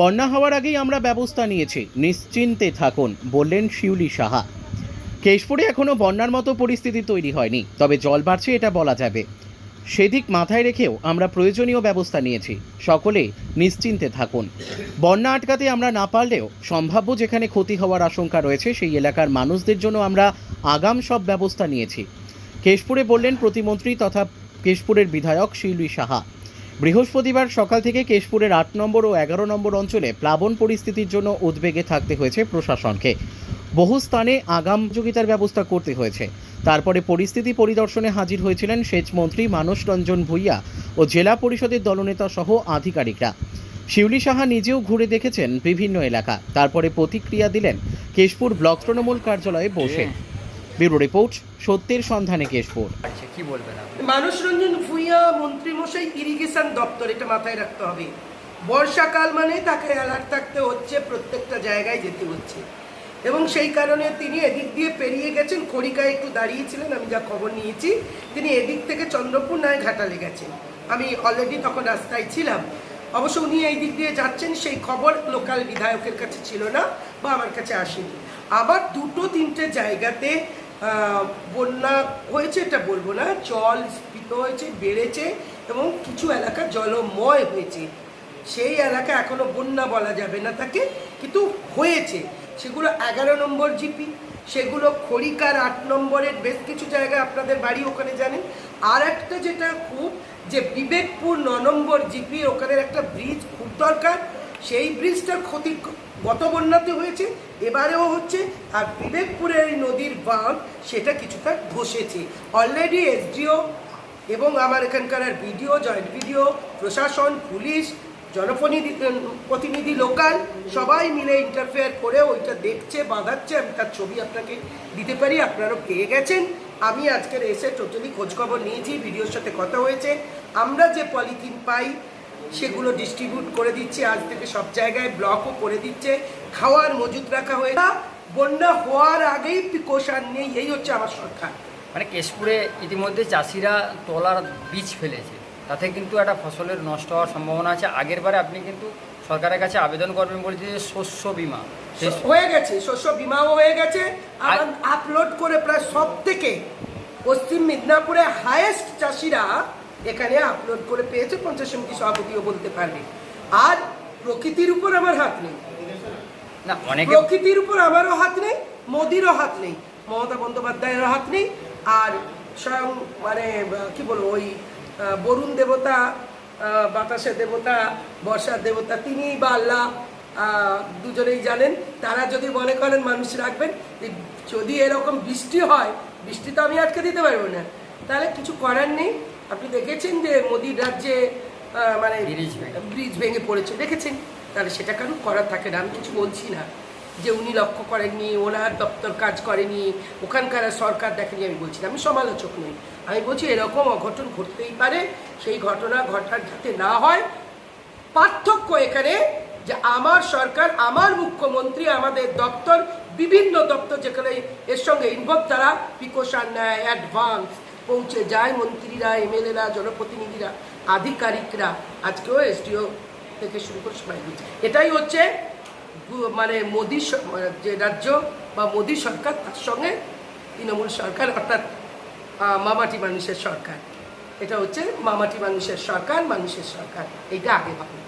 বন্যা হওয়ার আগেই আমরা ব্যবস্থা নিয়েছি। নিশ্চিন্তে থাকুন, বললেন শিউলি সাহা। কেশপুরে এখনও বন্যার মতো পরিস্থিতি তৈরি হয়নি, তবে জল বাড়ছে এটা বলা যাবে। সেদিক মাথায় রেখেও আমরা প্রয়োজনীয় ব্যবস্থা নিয়েছি, সকলে নিশ্চিন্তে থাকুন। বন্যা আটকাতে আমরা না পারলেও সম্ভাব্য যেখানে ক্ষতি হওয়ার আশঙ্কা রয়েছে, সেই এলাকার মানুষদের জন্য আমরা আগাম সব ব্যবস্থা নিয়েছি। কেশপুরে বললেন প্রতিমন্ত্রী তথা কেশপুরের বিধায়ক শিউলি সাহা। বৃহস্পতিবার সকাল থেকে কেশপুরের আট নম্বর ও এগারো নম্বর অঞ্চলে প্লাবন পরিস্থিতির জন্য উদ্বেগে থাকতে হয়েছে প্রশাসনকে। বহু স্থানে আগাম যোগিতার ব্যবস্থা করতে হয়েছে। তারপরে পরিস্থিতি পরিদর্শনে হাজির হয়েছিলেন সেচমন্ত্রী মানস রঞ্জন ভূঁইয়া ও জেলা পরিষদের দলনেতা সহ আধিকারিকরা। শিউলি সাহা নিজেও ঘুরে দেখেছেন বিভিন্ন এলাকা। তারপরে প্রতিক্রিয়া দিলেন কেশপুর ব্লক তৃণমূল কার্যালয়ে বসে। ব্যুরো রিপোর্ট সত্যের সন্ধানে কেশপুর। আচ্ছা কি বলবেন মানুষ রঞ্জন ভূঁইয়া মন্ত্রীমশাই ইরিগেশন দপ্তর এটা মাথায় রাখতে হবে। বর্ষাকাল মানে তাকে অ্যালার্ট থাকতে হচ্ছে প্রত্যেকটা জায়গায় যেতে হচ্ছে। এবং সেই কারণে তিনি এদিক দিয়ে পেরিয়ে গেছেন খড়িকায় একটু দাঁড়িয়েছিলেন আমি যা খবর নিয়েছি তিনি এদিক থেকে চন্দ্রপুর নয় ঘাটালে গেছেন। আমি অলরেডি তখন রাস্তায় ছিলাম। অবশ্য উনি এই দিক দিয়ে যাচ্ছেন সেই খবর লোকাল বিধায়কের কাছে ছিল না বা আমার কাছে আসেনি। আবার দুটো তিনটে জায়গাতে বন্যা হয়েছে, এটা বলব না, জল স্ফীত হয়েছে, বেড়েছে এবং কিছু এলাকা জলময় হয়েছে। সেই এলাকা এখনও বন্যা বলা যাবে না তাকে, কিন্তু হয়েছে। সেগুলো এগারো নম্বর জিপি, সেগুলো খড়িকার আট নম্বরের বেশ কিছু জায়গায় আপনাদের বাড়ি ওখানে জানেন। আর একটা যেটা খুব, যে বিবেকপুর ন নম্বর জিপি, ওখানের একটা ব্রিজ খুব দরকার। সেই ব্রিজটার ক্ষতি গত বন্যাতে হয়েছে, এবারেও হচ্ছে, আর বিবেকপুরের এই নদীর বাঁধ, সেটা কিছুটা ধসেছে অলরেডি এসডিও এবং আমার এখানকার আর বিডিও জয়েন্ট বিডিও প্রশাসন, পুলিশ, জনপ্রতিনিধি প্রতিনিধি লোকাল সবাই মিলে ইন্টারফেয়ার করে ওইটা দেখছে, বাঁধাচ্ছে, আমি তার ছবি আপনাকে দিতে পারি, আপনারাও পেয়ে গেছেন। আমি আজকের এসে টোটালি খোঁজখবর নিয়েছি, ভিডিওর সাথে কথা হয়েছে। আমরা যে পলিথিন পাই সেগুলো ডিস্ট্রিবিউট করে দিচ্ছে আজ থেকে সব জায়গায় ব্লকও করে দিচ্ছে। খাওয়ার মজুত রাখা হয়ে বন্যা হওয়ার আগেই প্রিকশন নেই এই হচ্ছে আমার সরকার। মানে কেশপুরে ইতিমধ্যে চাষিরা তলার বীজ ফেলেছে। তাতে কিন্তু একটা ফসলের নষ্ট হওয়ার সম্ভাবনা আছে। আগের বারে আপনি কিন্তু সরকারের কাছে আবেদন করবেন বলছে যে শস্য বিমা। হয়ে গেছে শস্য বিমাও হয়ে গেছে। আপলোড করে প্রায় সব থেকে পশ্চিম মেদিনীপুরে হায়েস্ট চাষিরা এখানে আপলোড করে পেয়েছে পঞ্চায়েত সমিতি সভাপতিও বলতে পারবে। আর প্রকৃতির উপর আমার হাত নেই। না অনেকে প্রকৃতির উপর আমারও হাত নেই মোদিরও হাত নেই মমতা বন্দ্যোপাধ্যায়েরও হাত নেই আর স্বয়ং মানে কি বলব ওই বরুণ দেবতা বাতাসের দেবতা বর্ষার দেবতা তিনি বা আল্লাহ আহ, দুজনেই জানেন। তারা যদি মনে করেন মানুষ রাখবেন যদি এরকম বৃষ্টি হয় বৃষ্টি তো আমি আটকে দিতে পারব না। তাহলে কিছু করার নেই। আপনি দেখেছেন যে মোদির রাজ্যে মানে ব্রিজ ভেঙে। ব্রিজ ভেঙে পড়েছে? দেখেছেন? তাহলে সেটা কেন করার থাকে না? আমি কিছু বলছি না। যে উনি লক্ষ্য করেননি ওনার দপ্তর কাজ করেনি ওখানকার সরকার দেখেনি আমি বলছি না। আমি সমালোচক নই। আমি বলছি এরকম অঘটন ঘটতেই পারে সেই ঘটনা ঘটার যাতে না হয় পার্থক্য এখানে যে আমার সরকার আমার মুখ্যমন্ত্রী আমাদের দপ্তর বিভিন্ন দপ্তর যেখানে এর সঙ্গে ইনভলভ তারা প্রিকশন নেয় অ্যাডভান্স পৌঁছে যায় মন্ত্রীরা, এমএলএরা, জনপ্রতিনিধিরা, আধিকারিকরা। আজকেও এসডিও থেকে শুরু করে সবাই এটাই হচ্ছে মানে মোদী যে রাজ্য বা মোদী সরকার, তার সঙ্গে তৃণমূল সরকার, অর্থাৎ মামাটি মানুষের সরকার। এটা হচ্ছে মামাটি মানুষের সরকার মানুষের সরকার। এটা আগে ভাবুন।